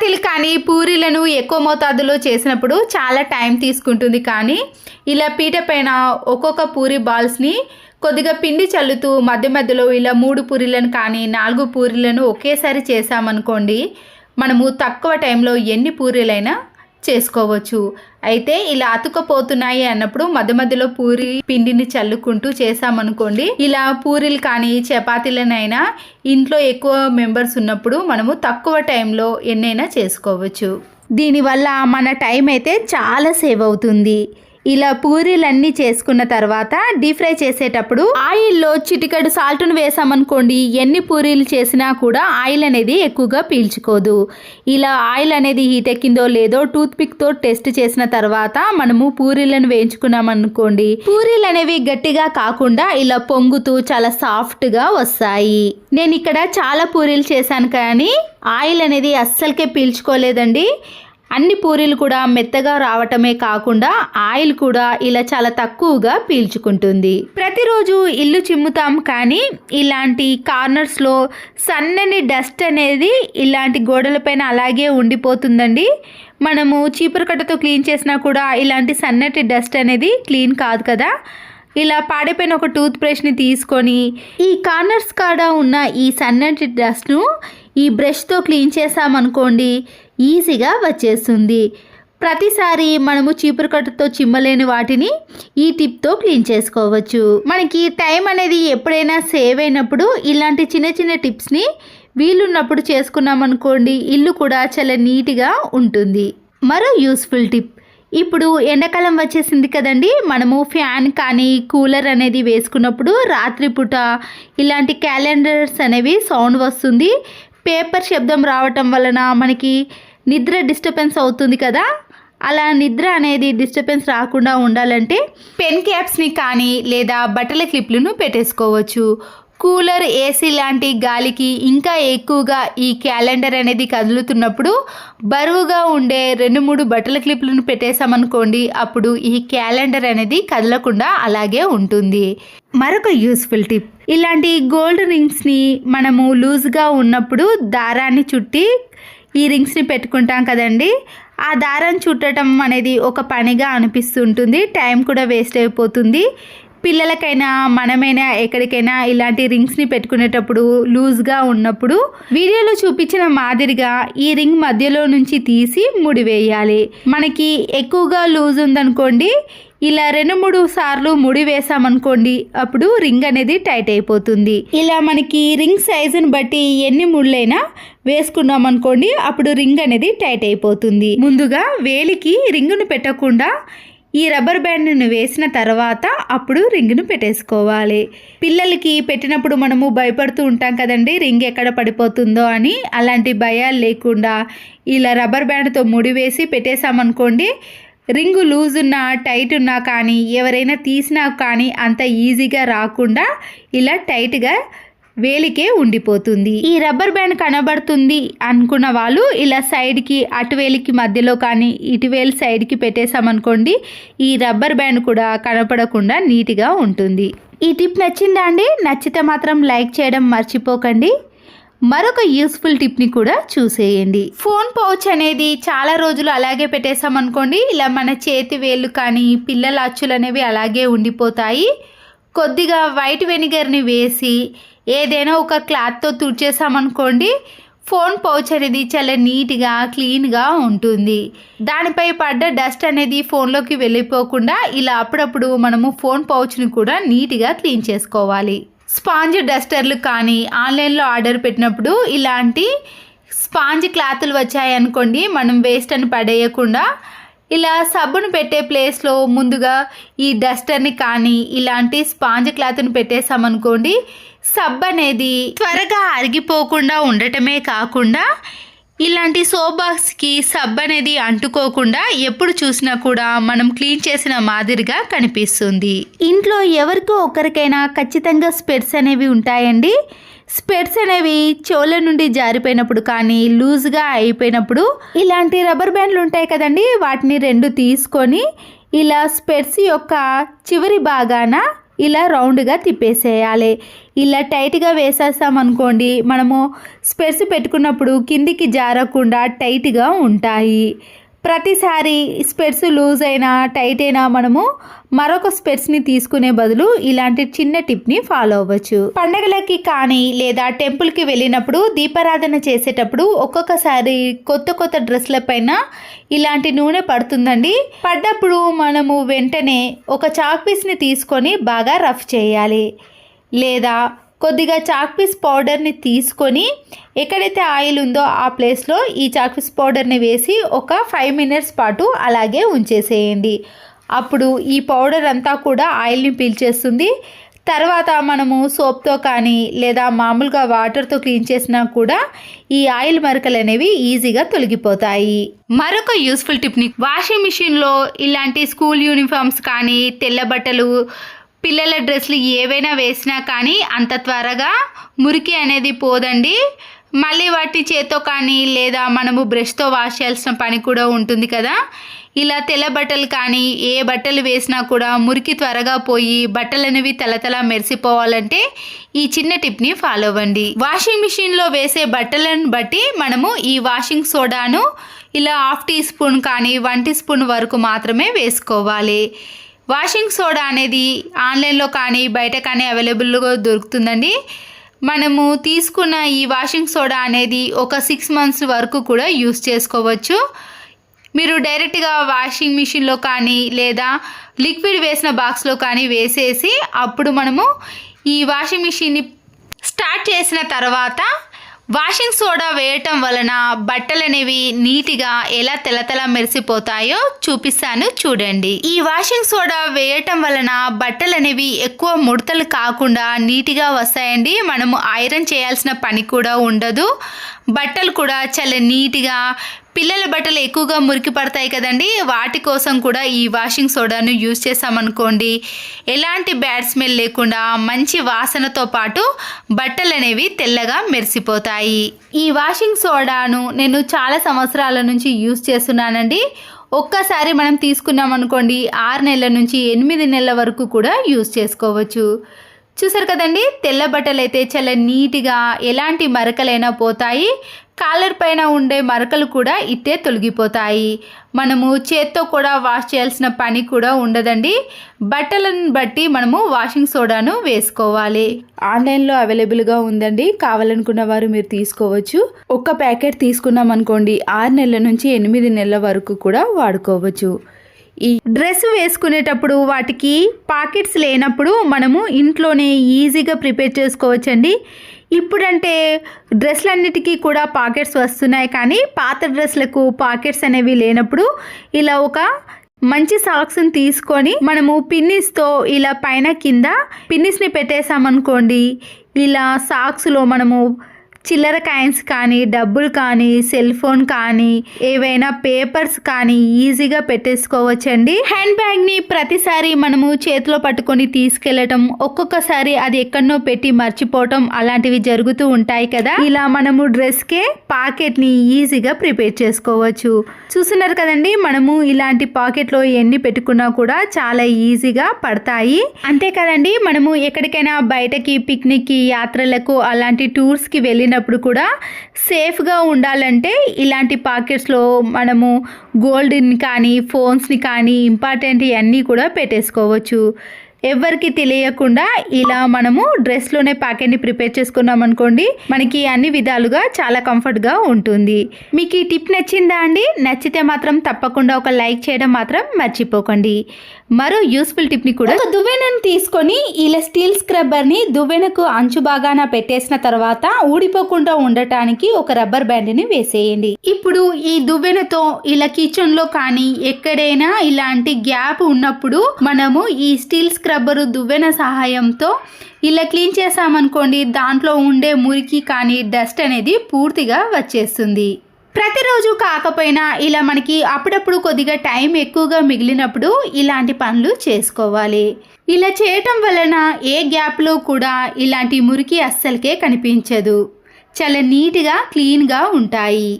చపాతీలు కానీ పూరీలను ఎక్కువ మోతాదులో చేసినప్పుడు చాలా టైం తీసుకుంటుంది. కానీ ఇలా పీట పైన ఒక్కొక్క పూరి బాల్స్ని కొద్దిగా పిండి చల్లుతూ మధ్య మధ్యలో ఇలా మూడు పూరీలను కానీ నాలుగు పూరీలను ఒకేసారి చేసామనుకోండి మనము తక్కువ టైంలో ఎన్ని పూరీలైనా చేసుకోవచ్చు. అయితే ఇలా అతుకపోతున్నాయి అన్నప్పుడు మధ్య మధ్యలో పూరి పిండిని చల్లుకుంటూ చేసామనుకోండి ఇలా పూరీలు కానీ చపాతీలనైనా ఇంట్లో ఎక్కువ మెంబర్స్ ఉన్నప్పుడు మనము తక్కువ టైంలో ఎన్నైనా చేసుకోవచ్చు. దీనివల్ల మన టైం అయితే చాలా సేవ్ అవుతుంది. ఇలా పూరీలన్నీ చేసుకున్న తర్వాత డీప్ ఫ్రై చేసేటప్పుడు ఆయిల్లో చిటికెడు సాల్ట్ను వేసామనుకోండి ఎన్ని పూరీలు చేసినా కూడా ఆయిల్ అనేది ఎక్కువగా పీల్చుకోదు. ఇలా ఆయిల్ అనేది హీట్ ఎక్కిందో లేదో టూత్ పిక్తో టెస్ట్ చేసిన తర్వాత మనము పూరీలను వేయించుకున్నామనుకోండి పూరీలు అనేవి గట్టిగా కాకుండా ఇలా పొంగుతూ చాలా సాఫ్ట్గా వస్తాయి. నేను ఇక్కడ చాలా పూరీలు చేశాను కానీ ఆయిల్ అనేది అస్సలకే పీల్చుకోలేదండి. అన్ని పూరీలు కూడా మెత్తగా రావటమే కాకుండా ఆయిల్ కూడా ఇలా చాలా తక్కువగా పీల్చుకుంటుంది. ప్రతిరోజు ఇల్లు చిమ్ముతాం కానీ ఇలాంటి కార్నర్స్లో సన్నని డస్ట్ అనేది ఇలాంటి గోడలపైన అలాగే ఉండిపోతుందండి. మనము చీపురు కట్టతో క్లీన్ చేసినా కూడా ఇలాంటి సన్నటి డస్ట్ అనేది క్లీన్ కాదు కదా. ఇలా పాడైపోయిన ఒక టూత్ బ్రష్ని తీసుకొని ఈ కార్నర్స్ కాడ ఉన్న ఈ సన్నటి డస్ట్ను ఈ బ్రష్తో క్లీన్ చేసామనుకోండి ఈజీగా వచ్చేస్తుంది. ప్రతిసారి మనము చీపురు కట్టతో చిమ్మలేని వాటిని ఈ టిప్తో క్లీన్ చేసుకోవచ్చు. మనకి టైం అనేది ఎప్పుడైనా సేవ్ అయినప్పుడు ఇలాంటి చిన్న చిన్న టిప్స్ని వీలున్నప్పుడు చేసుకున్నామనుకోండి ఇల్లు కూడా చాలా నీట్గా ఉంటుంది. మరో యూస్ఫుల్ టిప్. ఇప్పుడు ఎండాకాలం వచ్చేసింది కదండి మనము ఫ్యాన్ కానీ కూలర్ అనేది వేసుకున్నప్పుడు రాత్రిపూట ఇలాంటి క్యాలెండర్స్ అనేవి సౌండ్ వస్తుంది. పేపర్ శబ్దం రావటం వలన మనకి నిద్ర డిస్టర్బెన్స్ అవుతుంది కదా? అలా నిద్ర అనేది డిస్టర్బెన్స్ రాకుండా ఉండాలంటే పెన్ క్యాప్స్ని కానీ లేదా బట్టల క్లిప్లను పెట్టేసుకోవచ్చు. కూలర్ ఏసీ లాంటి గాలికి ఇంకా ఎక్కువగా ఈ క్యాలెండర్ అనేది కదులుతున్నప్పుడు బరువుగా ఉండే రెండు మూడు బట్టల క్లిప్లను పెట్టేసామనుకోండి అప్పుడు ఈ క్యాలెండర్ అనేది కదలకుండా అలాగే ఉంటుంది. మరొక యూస్ఫుల్ టిప్. ఇలాంటి గోల్డ్ రింగ్స్ని మనము లూజ్గా ఉన్నప్పుడు దారాన్ని చుట్టి ఈ రింగ్స్ని పెట్టుకుంటాం కదండి. ఆ దారం చుట్టడం అనేది ఒక పనిగా అనిపిస్తుంటుంది. టైం కూడా వేస్ట్ అయిపోతుంది. పిల్లలకైనా మనమైనా ఎక్కడికైనా ఇలాంటి రింగ్స్ని పెట్టుకునేటప్పుడు లూజ్గా ఉన్నప్పుడు వీడియోలో చూపించిన మాదిరిగా ఈ రింగ్ మధ్యలో నుంచి తీసి ముడివేయాలి మనకి ఎక్కువగా లూజ్ ఉందనుకోండి ఇలా రెండు మూడు సార్లు ముడి వేసామనుకోండి అప్పుడు రింగ్ అనేది టైట్ అయిపోతుంది. ఇలా మనకి రింగ్ సైజుని బట్టి ఎన్ని ముళ్ళైనా వేసుకున్నాం అనుకోండి అప్పుడు రింగ్ అనేది టైట్ అయిపోతుంది. ముందుగా వేలికి రింగును పెట్టకుండా ఈ రబ్బర్ బ్యాండ్ను వేసిన తర్వాత అప్పుడు రింగ్ను పెట్టేసుకోవాలి. పిల్లలకి పెట్టినప్పుడు మనము భయపడుతూ ఉంటాం కదండి రింగ్ ఎక్కడ పడిపోతుందో అని. అలాంటి భయాలు లేకుండా ఇలా రబ్బర్ బ్యాండ్తో ముడివేసి పెట్టేసామనుకోండి రింగు లూజ్ ఉన్నా టైట్ ఉన్నా కానీ ఎవరైనా తీసినా కానీ అంత ఈజీగా రాకుండా ఇలా టైట్గా వేలికే ఉండిపోతుంది. ఈ రబ్బర్ బ్యాండ్ కనబడుతుంది అనుకున్న వాళ్ళు ఇలా సైడ్కి అటు వేలికి మధ్యలో కానీ ఇటువేలు సైడ్కి పెట్టేసామనుకోండి ఈ రబ్బర్ బ్యాండ్ కూడా కనపడకుండా నీట్గా ఉంటుంది. ఈ టిప్ నచ్చిందా అండి? నచ్చితే మాత్రం లైక్ చేయడం మర్చిపోకండి. మరొక యూస్ఫుల్ టిప్ని కూడా చూసేయండి. ఫోన్ పౌచ్ అనేది చాలా రోజులు అలాగే పెట్టేసామనుకోండి ఇలా మన చేతి వేళ్ళు కానీ పిల్లల అచ్చులు అనేవి అలాగే ఉండిపోతాయి. కొద్దిగా వైట్ వెనిగర్ని వేసి ఏదైనా ఒక క్లాత్తో తుడిచేసామనుకోండి ఫోన్ పౌచ్ అనేది చాలా నీట్గా క్లీన్గా ఉంటుంది. దానిపై పడ్డ డస్ట్ అనేది ఫోన్లోకి వెళ్ళిపోకుండా ఇలా అప్పుడప్పుడు మనము ఫోన్ పౌచ్ని కూడా నీట్గా క్లీన్ చేసుకోవాలి. స్పాంజ్ డస్టర్లు కానీ ఆన్లైన్లో ఆర్డర్ పెట్టినప్పుడు ఇలాంటి స్పాంజ్ క్లాతులు వచ్చాయనుకోండి మనం వేస్ట్ అని పడేయకుండా ఇలా సబ్బును పెట్టే ప్లేస్లో ముందుగా ఈ డస్టర్ని కానీ ఇలాంటి స్పాంజ్ క్లాత్ని పెట్టేసామనుకోండి సబ్బు అనేది త్వరగా అరిగిపోకుండా ఉండటమే కాకుండా ఇలాంటి సోప్ బాక్స్కి సబ్ అనేది అంటుకోకుండా ఎప్పుడు చూసినా కూడా మనం క్లీన్ చేసిన మాదిరిగా కనిపిస్తుంది. ఇంట్లో ఎవరికో ఒకరికైనా ఖచ్చితంగా స్పెట్స్ అనేవి ఉంటాయండి. స్పెట్స్ అనేవి చెవుల నుండి జారిపోయినప్పుడు కానీ లూజ్గా అయిపోయినప్పుడు ఇలాంటి రబ్బర్ బ్యాండ్లు ఉంటాయి కదండి వాటిని రెండు తీసుకొని ఇలా స్పెట్స్ యొక్క చివరి భాగాన ఇలా రౌండ్గా తిప్పేసేయాలి. ఇలా టైట్గా వేసేసామనుకోండి మనము స్పెట్స్ పెట్టుకున్నప్పుడు కిందికి జారకుండా టైట్గా ఉంటాయి. ప్రతిసారి స్పెట్స్ లూజ్ అయినా టైట్ అయినా మనము మరొక స్పెట్స్ని తీసుకునే బదులు ఇలాంటి చిన్న టిప్ని ఫాలో అవ్వచ్చు. పండగలకి కానీ లేదా టెంపుల్కి వెళ్ళినప్పుడు దీపారాధన చేసేటప్పుడు ఒక్కొక్కసారి కొత్త కొత్త డ్రెస్ల పైన ఇలాంటి నూనె పడుతుందండి. పడ్డప్పుడు మనము వెంటనే ఒక చాక్ పీస్ని తీసుకొని బాగా రఫ్ చేయాలి. లేదా కొద్దిగా చాక్ పీస్ పౌడర్ని తీసుకొని ఎక్కడైతే ఆయిల్ ఉందో ఆ ప్లేస్లో ఈ చాక్ పీస్ పౌడర్ని వేసి ఒక ఫైవ్ మినిట్స్ పాటు అలాగే ఉంచేసేయండి. అప్పుడు ఈ పౌడర్ అంతా కూడా ఆయిల్ని పీల్చేస్తుంది. తర్వాత మనము సోప్తో కానీ లేదా మామూలుగా వాటర్తో క్లీన్ చేసినా కూడా ఈ ఆయిల్ మరకలు అనేవి ఈజీగా తొలగిపోతాయి. మరొక యూస్ఫుల్ టిప్ని వాషింగ్ మిషన్లో ఇలాంటి స్కూల్ యూనిఫామ్స్ కానీ తెల్ల బట్టలు పిల్లల డ్రెస్సులు ఏవైనా వేసినా కానీ అంత త్వరగా మురికి అనేది పోదండి. మళ్ళీ వాటి చేత్తో కానీ లేదా మనము బ్రష్తో వాష్ చేయాల్సిన పని కూడా ఉంటుంది కదా. ఇలా తెల్ల బట్టలు కానీ ఏ బట్టలు వేసినా కూడా మురికి త్వరగా పోయి బట్టలు అనేవి తలతల మెరిసిపోవాలంటే ఈ చిన్న టిప్ని ఫాలో అవ్వండి. వాషింగ్ మిషన్లో వేసే బట్టలను బట్టి మనము ఈ వాషింగ్ సోడాను ఇలా హాఫ్ టీ స్పూన్ కానీ వన్ టీ స్పూన్ వరకు మాత్రమే వేసుకోవాలి. వాషింగ్ సోడా అనేది ఆన్లైన్లో కానీ బయట కానీ అవైలబుల్గా దొరుకుతుందండి. మనము తీసుకున్న ఈ వాషింగ్ సోడా అనేది ఒక సిక్స్ మంత్స్ వరకు కూడా యూస్ చేసుకోవచ్చు. మీరు డైరెక్ట్గా వాషింగ్ మిషన్లో కానీ లేదా లిక్విడ్ వేసిన బాక్స్లో కానీ వేసేసి అప్పుడు మనము ఈ వాషింగ్ మిషన్ని స్టార్ట్ చేసిన తర్వాత వాషింగ్ సోడా వేయటం వలన బట్టలు అనేవి నీట్గా ఎలా తెలతెల మెరిసిపోతాయో చూపిస్తాను చూడండి. ఈ వాషింగ్ సోడా వేయటం వలన బట్టలు అనేవి ఎక్కువ ముడతలు కాకుండా నీట్గా వస్తాయండి. మనము ఐరన్ చేయాల్సిన పని కూడా ఉండదు. బట్టలు కూడా చాలా నీట్గా పిల్లల బట్టలు ఎక్కువగా మురికి పడతాయి కదండి. వాటి కోసం కూడా ఈ వాషింగ్ సోడాను యూజ్ చేసామనుకోండి ఎలాంటి బ్యాడ్ స్మెల్ లేకుండా మంచి వాసనతో పాటు బట్టలు అనేవి తెల్లగా మెరిసిపోతాయి. ఈ వాషింగ్ సోడాను నేను చాలా సంవత్సరాల నుంచి యూజ్ చేస్తున్నానండి. ఒక్కసారి మనం తీసుకున్నాం అనుకోండి ఆరు నెలల నుంచి ఎనిమిది నెలల వరకు కూడా యూజ్ చేసుకోవచ్చు. చూసారు కదండి? తెల్ల బట్టలు అయితే చాలా నీట్గా ఎలాంటి మరకలైనా పోతాయి. కాలర్ పైన ఉండే మరకలు కూడా ఇట్టే తొలగిపోతాయి. మనము చేత్తో కూడా వాష్ చేయాల్సిన పని కూడా ఉండదండి. బట్టలను బట్టి మనము వాషింగ్ సోడాను వేసుకోవాలి. ఆన్లైన్లో అవైలబుల్గా ఉందండి. కావాలనుకున్న వారు మీరు తీసుకోవచ్చు. ఒక్క ప్యాకెట్ తీసుకున్నాం అనుకోండి ఆరు నెలల నుంచి ఎనిమిది నెలల వరకు కూడా వాడుకోవచ్చు. ఈ డ్రెస్ వేసుకునేటప్పుడు వాటికి పాకెట్స్ లేనప్పుడు మనము ఇంట్లోనే ఈజీగా ప్రిపేర్ చేసుకోవచ్చండి. ఇప్పుడంటే డ్రెస్లన్నిటికీ కూడా పాకెట్స్ వస్తున్నాయి కానీ పాత డ్రెస్లకు పాకెట్స్ అనేవి లేనప్పుడు ఇలా ఒక మంచి సాక్స్ని తీసుకొని మనము పిన్నిస్తో ఇలా పైన కింద పిన్నిస్ని పెట్టేసామనుకోండి ఇలా సాక్స్లో మనము చిల్లర కాయిన్స్ కానీ డబ్బులు కానీ సెల్ ఫోన్ కానీ ఏవైనా పేపర్స్ కానీ ఈజీగా పెట్టేసుకోవచ్చండి. హ్యాండ్ బ్యాగ్ని ప్రతిసారి మనము చేతిలో పట్టుకొని తీసుకెళ్ళటం ఒక్కొక్కసారి అది ఎక్కడనో పెట్టి మర్చిపోవటం అలాంటివి జరుగుతూ ఉంటాయి కదా. ఇలా మనము డ్రెస్కే పాకెట్ని ఈజీగా ప్రిపేర్ చేసుకోవచ్చు. చూస్తున్నారు కదండి మనము ఇలాంటి పాకెట్లో ఎన్ని పెట్టుకున్నా కూడా చాలా ఈజీగా పడతాయి. అంతే కదండి మనము ఎక్కడికైనా బయటకి పిక్నిక్కి యాత్రలకు అలాంటి టూర్స్కి వెళ్ళిన వెళ్ళినప్పుడు కూడా సేఫ్గా ఉండాలంటే ఇలాంటి పాకెట్స్లో మనము గోల్డ్ని కానీ ఫోన్స్ని కానీ ఇంపార్టెంట్ ఇవన్నీ కూడా పెట్టేసుకోవచ్చు. ఎవరికి తెలియకుండా ఇలా మనము డ్రెస్లోనే ప్యాకెట్ని ప్రిపేర్ చేసుకున్నాం అనుకోండి మనకి అన్ని విధాలుగా చాలా కంఫర్ట్గా ఉంటుంది. మీకు ఈ టిప్ నచ్చిందా అండి? నచ్చితే మాత్రం తప్పకుండా ఒక లైక్ చేయడం మాత్రం మర్చిపోకండి. మరో యూస్ఫుల్ టిప్ని కూడా దువ్వెనను తీసుకొని ఇలా స్టీల్ స్క్రబ్బర్ని దువ్వెనకు అంచు బాగాన పెట్టేసిన తర్వాత ఊడిపోకుండా ఉండటానికి ఒక రబ్బర్ బ్యాండ్ని వేసేయండి. ఇప్పుడు ఈ దువ్వెనతో ఇలా కిచెన్లో కానీ ఎక్కడైనా ఇలాంటి గ్యాప్ ఉన్నప్పుడు మనము ఈ స్టీల్ స్క్రబ్బరు దువ్వెన సహాయంతో ఇలా క్లీన్ చేసామనుకోండి దాంట్లో ఉండే మురికి కానీ డస్ట్ అనేది పూర్తిగా వచ్చేస్తుంది. ప్రతిరోజు కాకపోయినా ఇలా మనకి అప్పుడప్పుడు కొద్దిగా టైం ఎక్కువగా మిగిలినప్పుడు ఇలాంటి పనులు చేసుకోవాలి. ఇలా చేయటం వలన ఏ గ్యాప్లో కూడా ఇలాంటి మురికి అస్సలకే కనిపించదు. చాలా నీట్గా క్లీన్గా ఉంటాయి.